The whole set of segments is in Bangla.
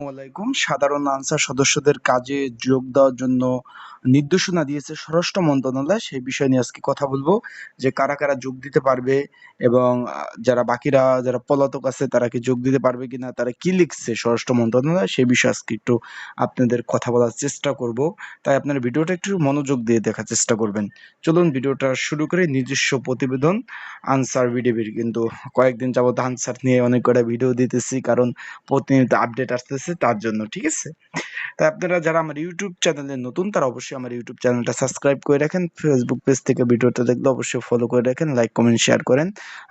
আলাইকুম। সাধারণ আনসার সদস্যদের কাজে যোগ দেওয়ার জন্য নির্দেশনা দিয়েছে স্বরাষ্ট্র মন্ত্রণালয়। সেই বিষয় নিয়ে আজকে কথা বলব যে কারা কারা যোগ দিতে পারবে এবং যারা বাকিরা, যারা পলাতক আছে, তারা কি যোগ দিতে পারবে কিনা, তারা কি লিখছে স্বরাষ্ট্র মন্ত্রণালয়, সেই বিষয়ে আজকে একটু আপনাদের কথা বলার চেষ্টা করব। তাই আপনারা ভিডিওটা একটু মনোযোগ দিয়ে দেখার চেষ্টা করবেন। চলুন ভিডিওটা শুরু করে। নিজস্ব প্রতিবেদন, আনসার ভিডিওর কিন্তু কয়েকদিন যাবত আনসার নিয়ে অনেক কটা ভিডিও দিতেছি, কারণ প্রতিনিয়ত আপডেট আসতেছে। তার জন্য, ঠিক আছে? তাই আপনারা যারা আমার ইউটিউব চ্যানেলে নতুন, তারা অবশ্যই আমার ইউটিউব চ্যানেলটা সাবস্ক্রাইব করে রাখেন। ফেসবুক পেজ থেকে ভিডিওটা দেখলে অবশ্যই ফলো করে রাখেন লাইক কমেন্ট শেয়ার করেন।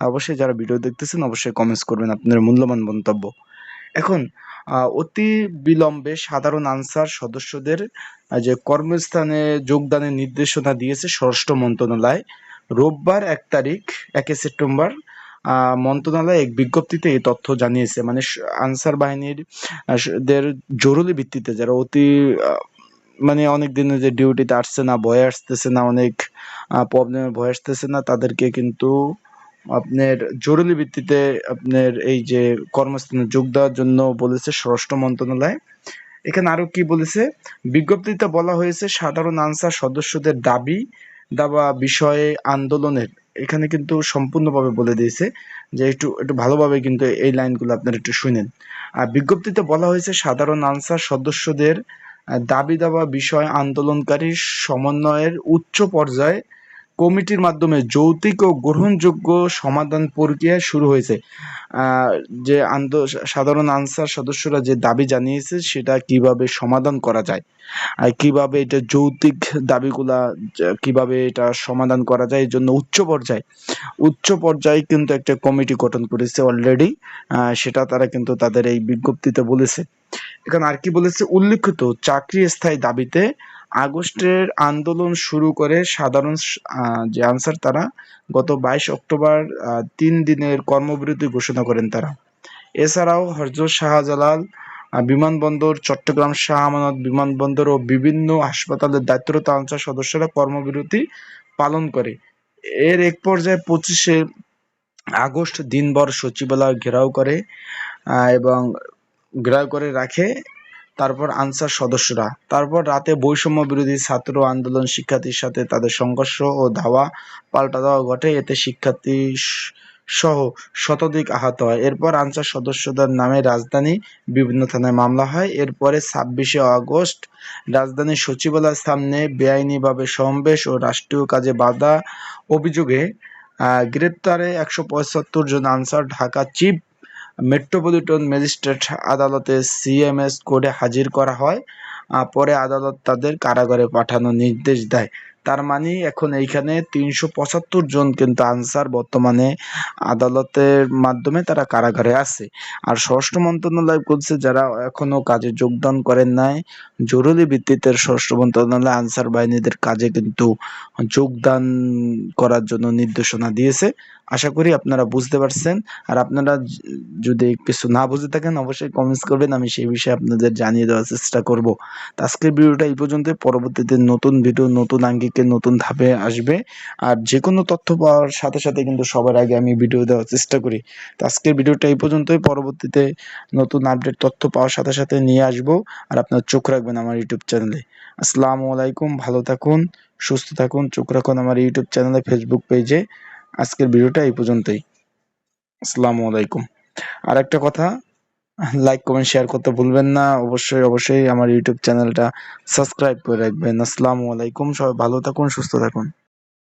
অবশ্যই যারা ভিডিও দেখতেছেন, অবশ্যই কমেন্টস করবেন আপনাদের মূল্যবান মন্তব্য। এখন অতি বিলম্বে সাধারণ আনসার সদস্যদের যে কর্মস্থানে যোগদানের নির্দেশনা দিয়েছে স্বরাষ্ট্র মন্ত্রণালয়, রোববার এক তারিখ, একে সেপ্টেম্বর মন্ত্রণালয় এক বিজ্ঞপ্তিতে এই তথ্য জানিয়েছে। মানে আনসার বাহিনীর দের জরুরি ভিত্তিতে যারা অতি মানে অনেক দিনে যে ডিউটিতে আসছে না, ভয় আসতেছে না, অনেক প্রবলেমের ভয় আসতেছে না, তাদেরকে কিন্তু আপনার জরুরি ভিত্তিতে আপনার এই যে কর্মস্থানে যোগ দেওয়ার জন্য বলেছে স্বরাষ্ট্র মন্ত্রণালয়। এখানে আরও কি বলেছে? বিজ্ঞপ্তিতে বলা হয়েছে, সাধারণ আনসার সদস্যদের দাবি, দাবা বিষয়ে আন্দোলনের এখানে কিন্তু সম্পূর্ণভাবে বলে দিয়েছে যে একটু একটু ভালোভাবে কিন্তু এই লাইনগুলো আপনারা একটু শুনেন। আর বিজ্ঞপ্তিতে বলা হয়েছে, সাধারণ আনসার সদস্যদের দাবি দাবা বিষয় আন্দোলনকারী সমন্বয়ের উচ্চ পর্যায়ে কমিটির মাধ্যমে যৌতিক ও গ্রহণযোগ্য সমাধান প্রক্রিয়া শুরু হয়েছে। যে সাধারণ আনসার সদস্যরা যে দাবি জানিয়েছে সেটা কীভাবে সমাধান করা যায়? আর কীভাবে এটা যৌতিক দাবিগুলা কীভাবে এটা সমাধান করা যায়, এই জন্য উচ্চ পর্যায়ে উচ্চ পর্যায়ে কিন্তু একটা কমিটি গঠন করেছে অলরেডি সেটা তারা কিন্তু তাদের এই বিজ্ঞপ্তিতে বলেছে। এখানে আর কি বলেছে? উল্লেখিত চাকরি স্থায়ী দাবিতে আগস্টের আন্দোলন শুরু করে সাধারণ যে আনসার তারা, গত বাইশ অক্টোবর তিন দিনের কর্মবিরতি ঘোষণা করেন তারা। এছাড়াও হরজত শাহজালাল বিমানবন্দর, চট্টগ্রাম শাহ আমানত বিমানবন্দর ও বিভিন্ন হাসপাতালের দায়িত্বরত আনসার সদস্যরা কর্মবিরতি পালন করে। এর এক পর্যায়ে পঁচিশে আগস্ট দিনভর সচিবালয় ঘেরাও করে এবং ঘেরাও করে রাখে। তারপর আনসার সদস্যরা। তারপর রাতে বৈষম্য বিরোধী ছাত্র আন্দোলন শিক্ষার্থীর সাথে তাদের সংঘর্ষ ও ধাওয়া পাল্টা দেওয়া ঘটে। এতে শিক্ষার্থী সহ শতাধিক আহত হয়। এরপর আনসার সদস্যদের নামে রাজধানী বিভিন্ন থানায় মামলা হয়। এরপরে ছাব্বিশে আগস্ট রাজধানীর সচিবালয়ের সামনে বেআইনিভাবে সমাবেশ ও রাষ্ট্রীয় কাজে বাধা অভিযোগে গ্রেপ্তারে একশো পঁচাত্তর জন Ansar, Dhaka chief metropolitan magistrate আদালতে সিএমএস কোর্টে হাজির করা হয় পরে আদালত তাদের কারাগারে পাঠানোর নির্দেশ দেয়। তার মানে এখন এইখানে তিনশো পঁচাত্তর জন কিন্তু আনসার বর্তমানে আদালতের মাধ্যমে তারা কারাগারে আছে। আর স্বরাষ্ট্র মন্ত্রণালয় বলছে যারা এখনও কাজে যোগদান করেন নাই, জরুরি ভিত্তিতে স্বরাষ্ট্র মন্ত্রণালয় আনসার বাহিনীদের কাজে কিন্তু যোগদান করার জন্য নির্দেশনা দিয়েছে। আশা করি আপনারা বুঝতে পারছেন। আর আপনারা যদি কিছু না বুঝে থাকেন, অবশ্যই কমেন্টস করবেন। আমি সেই বিষয়ে আপনাদের জানিয়ে দেওয়ার চেষ্টা করব। আজকের ভিডিওটা এই পর্যন্ত পরবর্তীতে নতুন ভিডিও, নতুন আঙ্গিকে নতুন ধাপে আসবে। আর যে কোনো তথ্য পাওয়ার সাথে সাথে কিন্তু সবার আগে আমি ভিডিও দেওয়ার চেষ্টা করি। তো আজকের ভিডিওটা এই পর্যন্তই। পরবর্তীতে নতুন আপডেট তথ্য পাওয়ার সাথে সাথে নিয়ে আসব। আর আপনার চোখ রাখবেন আমার ইউটিউব চ্যানেলে। আসসালামু আলাইকুম, ভালো থাকুন, সুস্থ থাকুন, চোখ রাখুন আমার ইউটিউব চ্যানেলে ফেসবুক পেজে আজকের ভিডিওটা এই পর্যন্তই। আসসালামু আলাইকুম। আর একটা কথা লাইক কমেন্ট শেয়ার করতে ভুলবেন না। অবশ্যই অবশ্যই আমার ইউটিউব চ্যানেলটা সাবস্ক্রাইব করে রাখবেন। আসসালামু আলাইকুম। সবাই ভালো থাকুন, সুস্থ থাকুন।